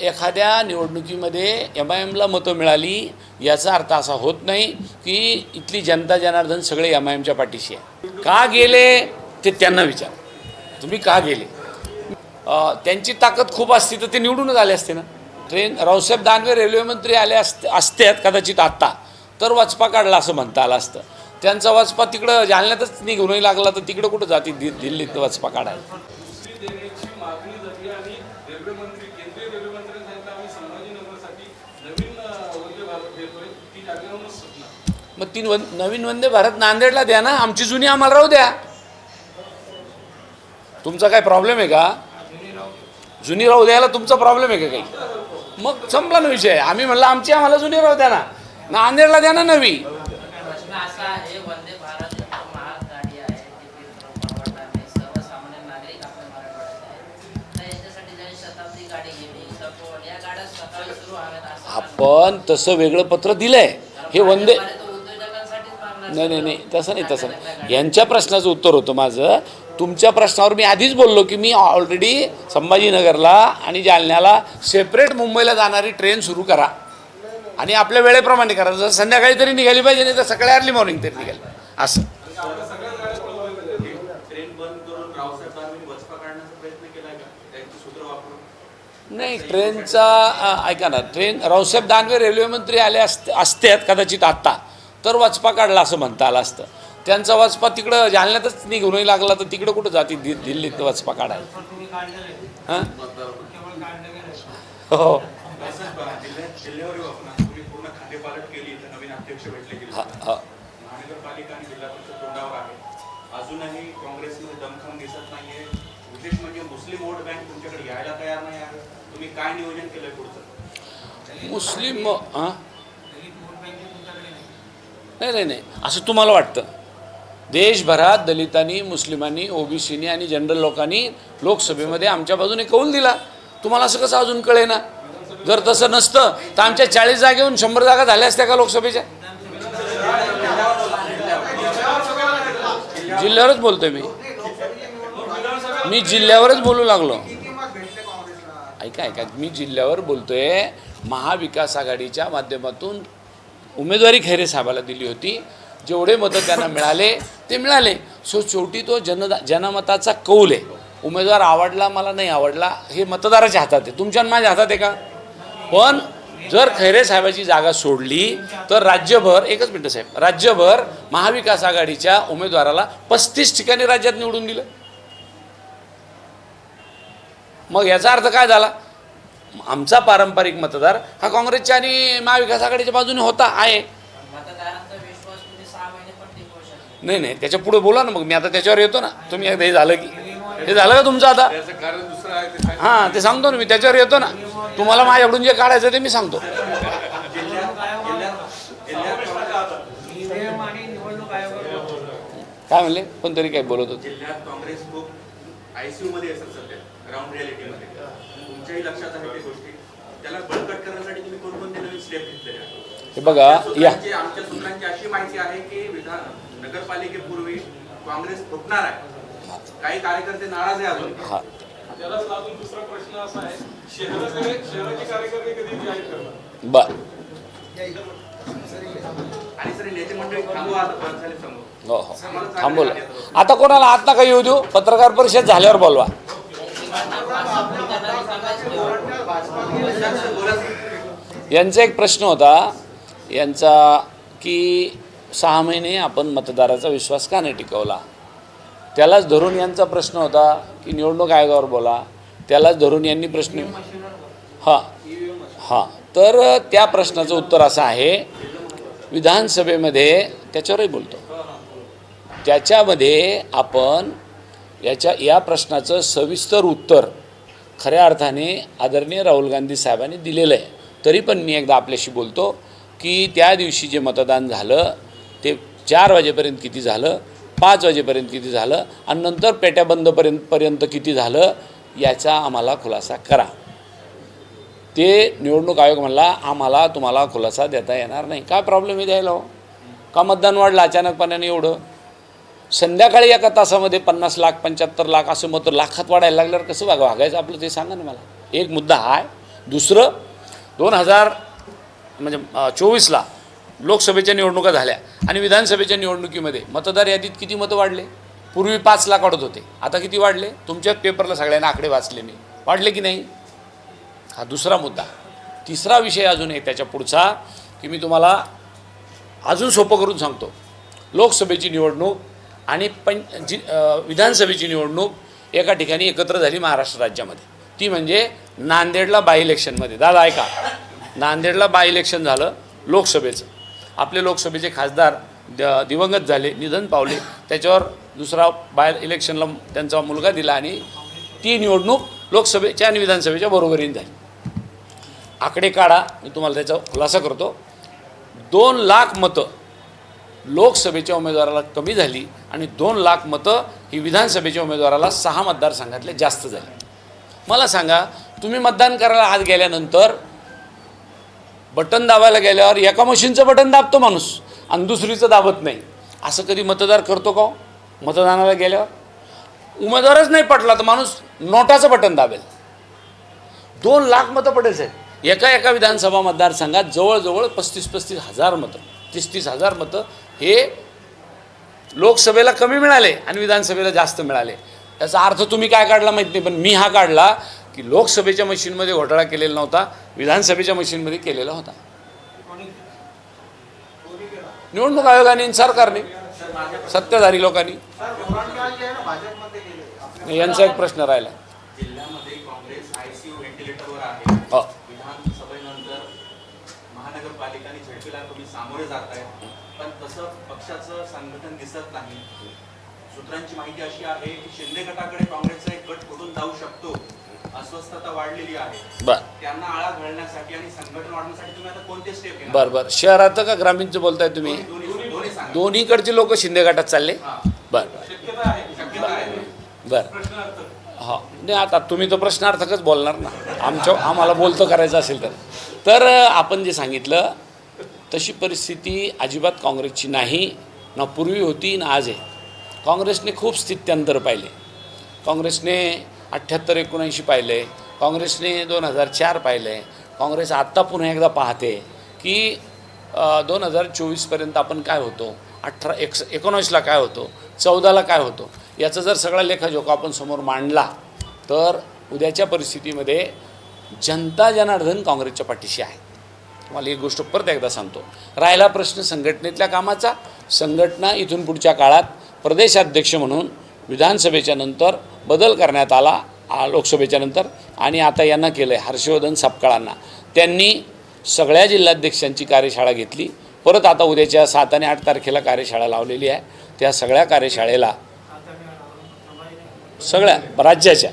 एखाद्या निवडणुकीमध्ये M I एमला मतं मिळाली याचा अर्थ असा होत नाही की इथली जनता जनार्दन सगळे एम आय एमच्या पाठीशी आहे. का गेले ते त्यांना विचार. तुम्ही का गेले? त्यांची ताकद खूप असती तर ते निवडूनच आले असते ना. ट्रेन रावसाहेब दानवे रेल्वे मंत्री आले असते असत्यात कदाचित आत्ता तर वचपा काढला असं म्हणता आलं असतं. त्यांचा वचपा तिकडं जालन्यातच निघूनही लागला तर तिकडं कुठं जाते दि दिल्लीत वचपा काढायला? आणि रेल्वे मंत्री केंद्रीय रेल्वे मंत्र्यांनी सांगितलं आम्ही संभाजीनगरसाठी नवीन वंदे भारत देतोय ती जागेवरूनच सुटणार. मग तीन वन नवीन वंदे भारत नांदेडला द्या ना. आमची जुनी आम्हाला राहू द्या. तुमचा काय प्रॉब्लेम आहे का? जुनी राहू द्यायला तुमचा प्रॉब्लेम आहे का काही? मग संपला ना विषय. आम्ही म्हणलं आमची आम्हाला जुनी राहू द्या ना. नांदेडला द्या ना नवी प्रश्न असा आहे वंदे भारत एक महाग गाडी आहे ती परवडणारी सर्वसामान्य नागरिक आपल्या मराठवाड्यात आहे तर याच्यासाठी जरी शताब्दी गाडी गेली तर या गाड्या सकाळी सुरू हव्यात असं आपण तसं वेगळं पत्र दिलंय. हे वंदे नाही नाही नाही तसं नाही तसं नाही. यांच्या प्रश्नाचं उत्तर होतं माझं. तुमच्या प्रश्नावर मी आधीच बोललो की मी ऑलरेडी संभाजीनगरला आणि जालन्याला सेपरेट मुंबईला जाणारी ट्रेन सुरू करा. आणि आपल्या वेळेप्रमाणे करा. जर संध्याकाळी तरी निघाली पाहिजे नाही तर सकाळी अर्ली मॉर्निंग तरी निघाली असं. नाही ट्रेनचा ऐका ना ट्रेन रावसाहेब दानवे रेल्वे मंत्री आले असते असत्यात कदाचित आत्ता तर वचपा काढला असं म्हणता आलं असतं. त्यांचा वचपा तिकडं जालन्यातच निघूनही लागला तर तिकडं कुठं जाते दि दिल्लीत वचपा काढायला? हां? हो. अजूनही काँग्रेसमध्ये दमखम दिसत नाहीये. मुस्लिम वोट बँक तुमच्याकडे यायला तयार नाही आहे? तुम्ही काय नियोजन केलंय पुढचं? मुस्लिम हां नाही. नाही नाही असं तुम्हाला वाटतं? देशभरात दलितांनी मुस्लिमांनी ओबीसीनी आणि जनरल लोकांनी लोकसभेमध्ये आमच्या बाजूने कौल दिला. तुम्हाला असं कसं अजून कळे ना जर तसं नसतं तर आमच्या चाळीस जागेहून शंभर जागा झाल्या असत्या का लोकसभेच्या? जिल्ह्यावरच बोलतोय मी. मी जिल्ह्यावरच बोलू लागलो. ऐका ऐका. मी जिल्ह्यावर बोलतोय. महाविकास आघाडीच्या माध्यमातून उमेदवारी खैरे साहेबाला दिली होती. जेवढे मतं त्यांना मिळाले ते मिळाले. सो शेवटी तो जनदा जनमताचा कौल आहे. उमेदवार आवडला मला नाही आवडला हे मतदाराच्या हातात आहे. तुमच्या माझ्या हातात आहे का? पण जर खैरे साहेबाची जागा सोडली तर राज्यभर एकच मिनटं साहेब राज्यभर महाविकास आघाडीच्या उमेदवाराला पस्तीस ठिकाणी राज्यात निवडून दिलं. मग याचा अर्थ काय झाला? आमचा पारंपरिक मतदार हा काँग्रेसच्या आणि महाविकास आघाडीच्या बाजूने होता आहे. मतदारांचा विश्वास तुम्ही सहा महिने पण टिकवू शकता नाही. नाही त्याच्या पुढे बोला ना मग मी आता त्याच्यावर येतो ना. तुम्ही एकदा हे झालं की हे झालं का तुमचं आता? त्याचं कारण दुसरं आहे ते सांग- हां ते सांगतो ना मी त्याच्यावर येतो ना. तुम्हाला माझ्याकडून जे काढायचं ते मी सांगतो. काय म्हणले? कोणतरी काय बोलत होते. आयसीयू मध्ये असेल सध्या ग्राउंड रियालिटीमध्ये तुमच्याही लक्षात आहे ते गोष्टी. त्याला बळकट करण्यासाठी तुम्ही कोणकोणते नवीन स्टेप घेतलेले आहेत? हे बघा या आमच्या सूत्रांची अशी माहिती आहे की विधान नगरपालिकेपूर्वी काँग्रेस फुटणार आहे. काही कार्यकर्ते नाराज आहे अजून. हां. त्यालाच अजून दुसरा प्रश्न असा आहे शहराकडे शहराचे कार्यकर्ते कधी जाहीर करणार? बर. आणि आता हो हो. थांबवलं आता कोणाला आत नका येऊ देऊ. पत्रकार परिषद झाल्यावर बोलवा. यांचा एक प्रश्न होता यांचा की सहा महिने आपण मतदाराचा विश्वास का नाही टिकवला? त्यालाच धरून यांचा प्रश्न होता की निवडणूक आयोगावर बोला. त्यालाच धरून यांनी प्रश्न हां. हां. तर त्या प्रश्नाचं उत्तर असं आहे. विधानसभेमध्ये त्याच्यावरही बोलतो. त्याच्यामध्ये आपण याच्या या प्रश्नाचं सविस्तर उत्तर खऱ्या अर्थाने आदरणीय राहुल गांधी साहेबांनी दिलेलं आहे. तरी पण मी एकदा आपल्याशी बोलतो की त्या दिवशी जे मतदान झालं ते चार वाजेपर्यंत किती झालं पाच वाजेपर्यंत किती झालं आणि नंतर पेट्या बंदपर्यंत पर्यंत किती झालं याचा आम्हाला खुलासा करा. ते निवडणूक आयोग म्हणला आम्हाला तुम्हाला खुलासा देता येणार नाही. काय प्रॉब्लेम आहे द्यायला हो? का मतदान वाढलं अचानकपणाने एवढं? संध्याकाळी एका तासामध्ये पन्नास लाख पंच्याहत्तर लाख असं मतं लाखात वाढायला लागल्यावर कसं वाग वागायचं आपलं ते सांगा ना मला. एक मुद्दा हा आहे. दुसरं दोन हजार म्हणजे चोवीसला लोकसभेच्या निवडणुका झाल्या आणि विधानसभेच्या निवडणुकीमध्ये मतदार यादीत किती मतं वाढले? पूर्वी पाच लाख वाढत होते. आता किती वाढले? तुमच्याच पेपरला सगळ्यांना आकडे वाचले मी. वाढले की नाही? हा दुसरा मुद्दा. तिसरा विषय अजून आहे त्याच्या पुढचा की मी तुम्हाला अजून सोपं करून सांगतो. लोकसभेची निवडणूक आणि पं जी विधानसभेची निवडणूक एका ठिकाणी एकत्र झाली महाराष्ट्र राज्यामध्ये. ती म्हणजे नांदेडला बाय इलेक्शनमध्ये दादा ऐका. नांदेडला बाय इलेक्शन झालं लोकसभेचं. आपले लोकसभेचे खासदार द दिवंगत झाले निधन पावले. त्याच्यावर दुसरा बाय इलेक्शनला त्यांचा मुलगा दिला आणि ती निवडणूक लोकसभेच्या आणि विधानसभेच्या बरोबरीने झाली. आकडे काढा मी तुम्हाला त्याचा खुलासा करतो. दोन लाख मतं लोकसभेच्या उमेदवाराला कमी झाली आणि दोन लाख मतं ही विधानसभेच्या उमेदवाराला सहा मतदारसंघातले जास्त झाली. मला सांगा तुम्ही मतदान करायला आत गेल्यानंतर बटन दाबायला गेल्यावर एका मशीनचं बटन दाबतो माणूस आणि दुसरीचं दाबत नाही. असं कधी मतदार करतो का हो? मतदानाला गेल्यावर? उमेदवारच नाही पटला तर माणूस नोटाचं बटन दाबेल. दोन लाख मतं पडेल साहेब. एका एका विधानसभा मतदारसंघात जवळजवळ पस्तीस पस्तीस हजार मतं तीस तीस हजार मतं हे लोकसभेला कमी मिळाले आणि विधानसभेला जास्त मिळाले. याचा अर्थ तुम्ही काय काढला माहीत नाही पण मी हा काढला की लोकसभेच्या मशीनमध्ये घोटाळा केलेला नव्हता विधानसभेच्या मशीनमध्ये केलेला होता. निवडणूक आयोगाने आणि सरकारने सत्ताधारी लोकांनी. यांचा एक प्रश्न राहिला. सामोरे जात आहे पण तसं पक्षाचं संघटन दिसत नाही. सूत्रांची माहिती अशी आहे की शिंदे गटाकडे काँग्रेसचा एक गट फुटून जाऊ शकतो? अस्वस्थता वाढलेली आहे. बर त्यांना आळा घालण्यासाठी आणि संघटन वाढवण्यासाठी तुम्ही आता कोणते स्टेप बर बर. शहराचं का ग्रामीणचं बोलताय तुम्ही? दोन्हीकडचे लोक शिंदे गटात चालले? हा. बर. बर. हा. नाही आता तुम्ही तर प्रश्नार्थकच बोलणार ना. आमच्या आम्हाला बोलतं करायचं असेल तर. तर आपण जे सांगितलं तशी परिस्थिती अजिबात काँग्रेसची नाही ना पूर्वी होती ना आज आहे. काँग्रेसने खूप स्थित्यंतर पाहिले. काँग्रेसने अठ्ठ्याहत्तर एकोणऐंशी पाहिले. काँग्रेसने दोन हजार चार पाहिले. काँग्रेस आत्ता पुन्हा एकदा पाहते की दोन हजार चोवीसपर्यंत आपण काय होतो? अठरा एक एकोणावीसला काय होतो? चौदाला काय होतो? याचा जर सगळा लेखाजोखा आपण समोर मांडला तर उद्याच्या परिस्थितीमध्ये जनता जनार्दन काँग्रेसच्या पाठीशी आहे. तुम्हाला एक गोष्ट परत एकदा सांगतो. राहिला प्रश्न संघटनेतल्या कामाचा. संघटना इथून पुढच्या काळात प्रदेशाध्यक्ष म्हणून विधानसभेच्या नंतर बदल करण्यात आला आ- लोकसभेच्या नंतर. आणि आता यांना केलं आहे हर्षवर्धन सापकाळांना. त्यांनी सगळ्या जिल्हाध्यक्षांची कार्यशाळा घेतली. परत आता उद्याच्या सात आणि आठ तारखेला कार्यशाळा लावलेली आहे. त्या सगळ्या कार्यशाळेला सगळ्या राज्याच्या.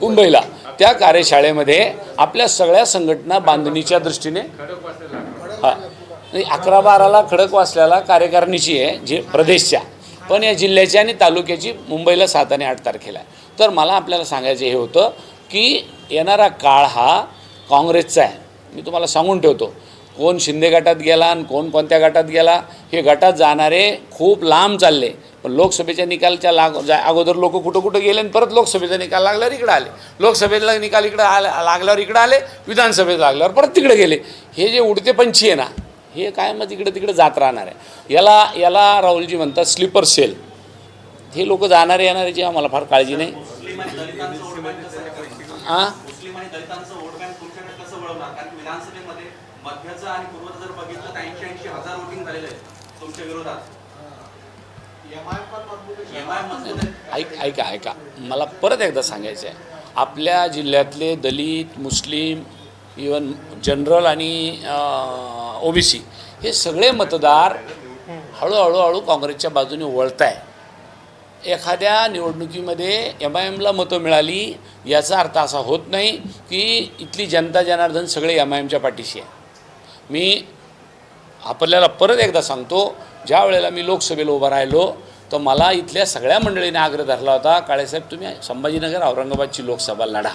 मुंबईला. त्या कार्यशाळेमध्ये आपल्या सगळ्या संघटना बांधणीच्या दृष्टीने हां. अकरा बाराला खडक वाचल्याला कार्यकारिणीची आहे जे प्रदेशच्या. पण या जिल्ह्याची आणि तालुक्याची मुंबईला सात आणि आठ तारखेला आहे. तर मला आपल्याला सांगायचं हे होतं की येणारा काळ हा काँग्रेसचा आहे. मी तुम्हाला सांगून ठेवतो. कोण शिंदे गटात गेला आणि कोण कोणत्या गटात गेला हे गटात जाणारे खूप लांब चालले. पण लोकसभेच्या निकालच्या लाग जा अगोदर लोक कुठं कुठं गेले आणि परत लोकसभेचा निकाल लागल्यावर इकडे आले. लोकसभेला निकाल इकडे आला लागल्यावर इकडे आले विधानसभेत लागल्यावर परत तिकडे गेले. हे जे उडते पंछी आहे ना हे काय मग तिकडे तिकडे जात राहणार आहे. याला याला राहुलजी म्हणतात स्लीपर सेल. हे लोक जाणारे येणाऱ्याची आम्हाला फार काळजी नाही? हां मध्याचं आणि पूर्वचं जर बघितलं तर ऐंशी ऐंशी हजार वोटिंग झालेलं आहे तुमच्या विरोधात. ऐक ऐका ऐका. मला परत एकदा सांगायचं आहे आपल्या जिल्ह्यातले दलित मुस्लिम इवन जनरल आणि ओबीसी हे सगळे मतदार हळूहळू हळू काँग्रेसच्या बाजूने वळत आहे एखाद्या निवडणुकीमध्ये एम आय एमला मतं मिळाली याचा अर्थ असा होत नाही की इथली जनता जनार्दन सगळे एम आय एमच्या पाठीशी आहे. मी आपल्याला परत एकदा सांगतो ज्या वेळेला मी लोकसभेला उभा राहिलो तर मला इथल्या सगळ्या मंडळीने आग्रह धरला होता काळेसाहेब तुम्ही संभाजीनगर औरंगाबादची लोकसभा लढा.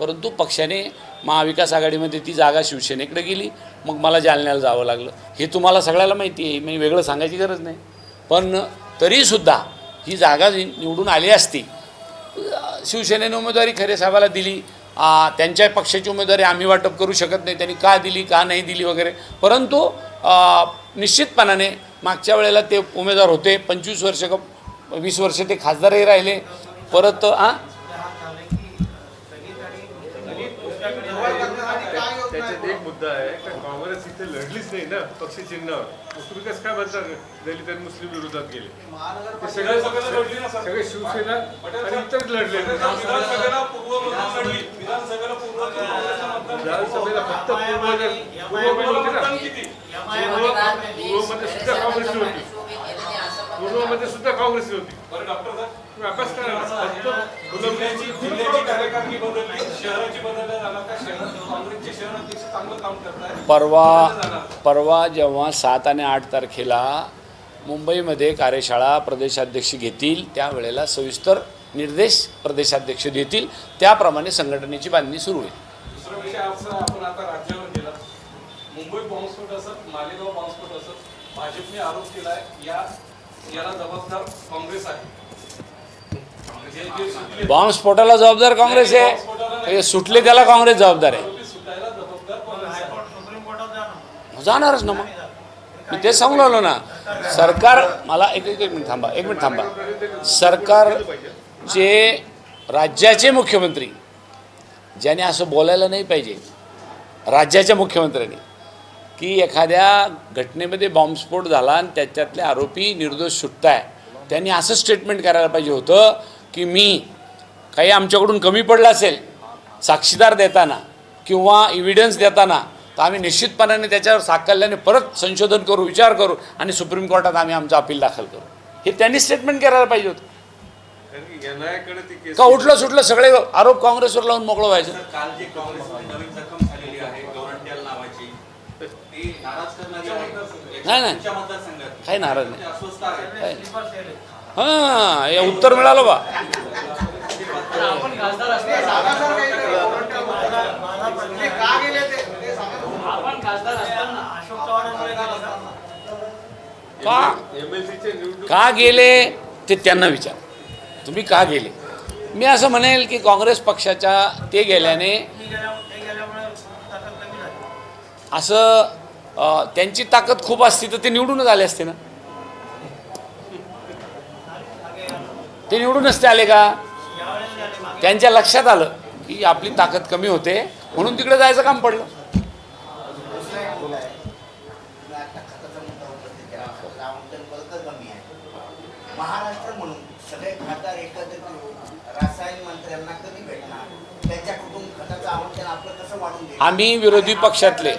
परंतु पक्षाने महाविकास आघाडीमध्ये ती जागा शिवसेनेकडे गेली मग मला जालन्याला जावं लागलं. हे तुम्हाला सगळ्याला माहिती आहे मी वेगळं सांगायची गरज नाही. पण तरीसुद्धा ही जागा निवडून आली असती शिवसेनेने उमेदवारी खरे साहेबाला दिली त्यांच्या पक्षाची उमेदवारी आम्ही वाटप करू शकत नाही. त्यांनी का दिली का नाही दिली वगैरे. परंतु निश्चितपणाने मागच्या वेळेला ते उमेदवार होते. पंचवीस वर्ष का वीस वर्ष ते खासदारही राहिले. परत आ? त्याच्यात एक मुद्दा आहे का काँग्रेस इथे लढलीच नाही ना पक्ष चिन्हावर मग तुम्ही कसं काय म्हणता दलित आणि मुस्लिम विरोधात गेले ते सगळे विधानसभेला लढली ना सर. सगळे शिवसेना आणि इतर लढले विधानसभेला फक्त पूर्वमध्ये सुद्धा काँग्रेसची होती पूर्वमध्ये सुद्धा काँग्रेसची होती अभ्यास करा. फक्त पूर्व- जिल्ह्याची कार्यकारिणी बदलली शहराची बदलल्या जाणार का? शहरात काँग्रेसचे शहराध्यक्ष चांगलं काम करताय. परवा परवा जेव्हा सात आणि आठ तारखेला मुंबईमध्ये कार्यशाळा प्रदेशाध्यक्ष घेतील त्यावेळेला सविस्तर निर्देश प्रदेशाध्यक्ष देतील. त्याप्रमाणे संघटनेची बांधणी सुरू होईल. दुसरा विषय असा आपण आता राज्यावर गेला मुंबई बॉम्बस्फोट असत मालेगाव बॉम्बस्फोट असत. भाजपने आरोप केलाय या याला जबाबदार काँग्रेस आहे. बॉम्बस्फोटाला जबाबदार काँग्रेस आहे. हे सुटले त्याला काँग्रेस जबाबदार आहे. जाणारच ना मग. मी तेच सांगू लागलो ना. सरकार मला एक एक एक मिनिट थांबा एक मिनिट थांबा. सरकारचे राज्याचे मुख्यमंत्री ज्याने असं बोलायला नाही पाहिजे राज्याच्या मुख्यमंत्र्यांनी की एखाद्या घटनेमध्ये बॉम्बस्फोट झाला आणि त्याच्यातले आरोपी निर्दोष सुटताय त्यांनी असं स्टेटमेंट करायला पाहिजे होतं की मी काही आमच्याकडून कमी पडलं असेल साक्षीदार देताना किंवा इव्हिडन्स देताना तर आम्ही निश्चितपणाने त्याच्यावर साकल्याने परत संशोधन करू विचार करू आणि सुप्रीम कोर्टात आम्ही आमचं अपील दाखल करू. हे त्यांनी स्टेटमेंट करायला पाहिजे होतं. की उठलं सुटलं सगळे आरोप काँग्रेसवर लावून मोकळं व्हायचं? नाही, नाही. काही नाराज नाही. हा हां हे उत्तर मिळालं बा. का? का गेले? ते त्यांना विचार. तुम्ही का गेले? मी असं म्हणेल की काँग्रेस पक्षाच्या ते गेल्याने असं त्यांची ताकद खूप असती तर ते निवडूनच आले असते ना. ते निवडून असते आले का? त्यांच्या लक्षात आलं की आपली ताकद कमी होते म्हणून तिकडे जायचं काम पडलं. महाराष्ट्र म्हणून सगळे खासदार एकत्रित येऊन रासायन मंत्र्यांना कधी भेटणार? त्यांच्याकडून खताचं आवश्यक आपलं कसं वाढून देणार? आम्ही विरोधी पक्षातले.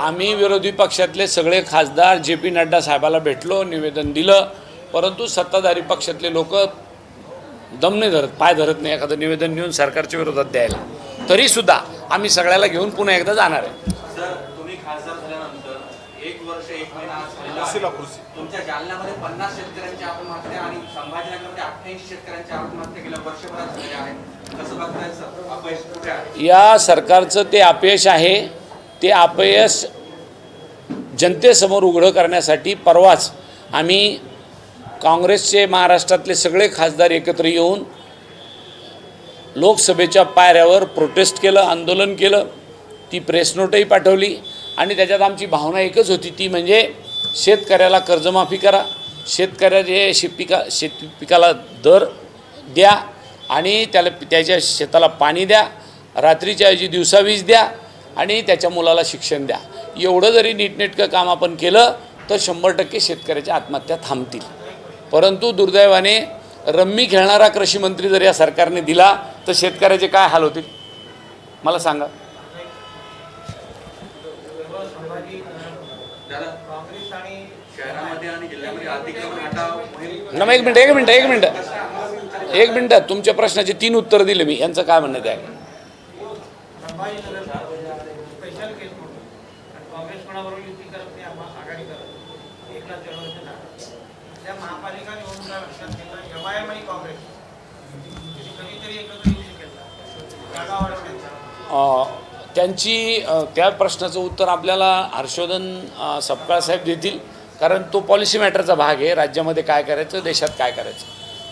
आम्ही विरोधी पक्षातले सगळे खासदार जे पी नड्डा साहेबाला भेटलो निवेदन दिलं परंतु सत्ताधारी पक्षातले लोक दम नाही धरत पाय धरत नाही एखादं निवेदन नेऊन सरकारच्या विरोधात द्यायला. तरीसुद्धा आम्ही सगळ्याला घेऊन पुन्हा एकदा जाणार आहे? या सरकारचं ते अपयश आहे. ते अपयश जनतेसमोर उघडं करण्यासाठी परवाच आम्ही काँग्रेसचे महाराष्ट्रातले सगळे खासदार एकत्र येऊन लोकसभेच्या पायऱ्यावर प्रोटेस्ट केलं आंदोलन केलं. ती प्रेस नोटही पाठवली आणि त्याच्यात आमची भावना एकच होती. ती म्हणजे शेतकऱ्याला कर्जमाफी करा. शेतकऱ्याचे शे पिका शेत पिकाला दर द्या आणि त्याला त्याच्या शेताला पाणी द्या. रात्रीच्या ऐवजी दिवसा वीज द्या आणि त्याच्या मुलाला शिक्षण द्या. एवढं जरी नीटनेटकं काम आपण केलं तर शंभर टक्के शेतकऱ्याच्या आत्महत्या थांबतील. परंतु दुर्दैवाने रम्मी खेळणारा कृषी मंत्री जर या सरकारने दिला तर शेतकऱ्याचे काय हाल होतील? मला सांगा. ना मग एक मिनटं एक मिनटं एक मिनटं. एक मिनटं तुमच्या प्रश्नाचे तीन उत्तर दिले मी यांचं काय म्हणणं आहे ते? त्या महापालिका निवडणुका लक्षात घेता एम आय एम आणि काँग्रेस कधीतरी एकत्र येऊ शकेल जागा वाढवण्याचा त्यांची त्या प्रश्नाचं उत्तर आपल्याला हर्षवर्धन सपकाळ साहेब देतील. कारण तो पॉलिसी मॅटरचा भाग आहे. राज्यामध्ये काय करायचं देशात काय करायचं.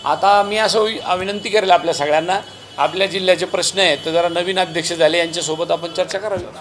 आता मी असं विनंती करेल आपल्या सगळ्यांना. आपल्या जिल्ह्याचे प्रश्न आहेत. तर जरा नवीन अध्यक्ष झाले यांच्यासोबत आपण चर्चा करावी.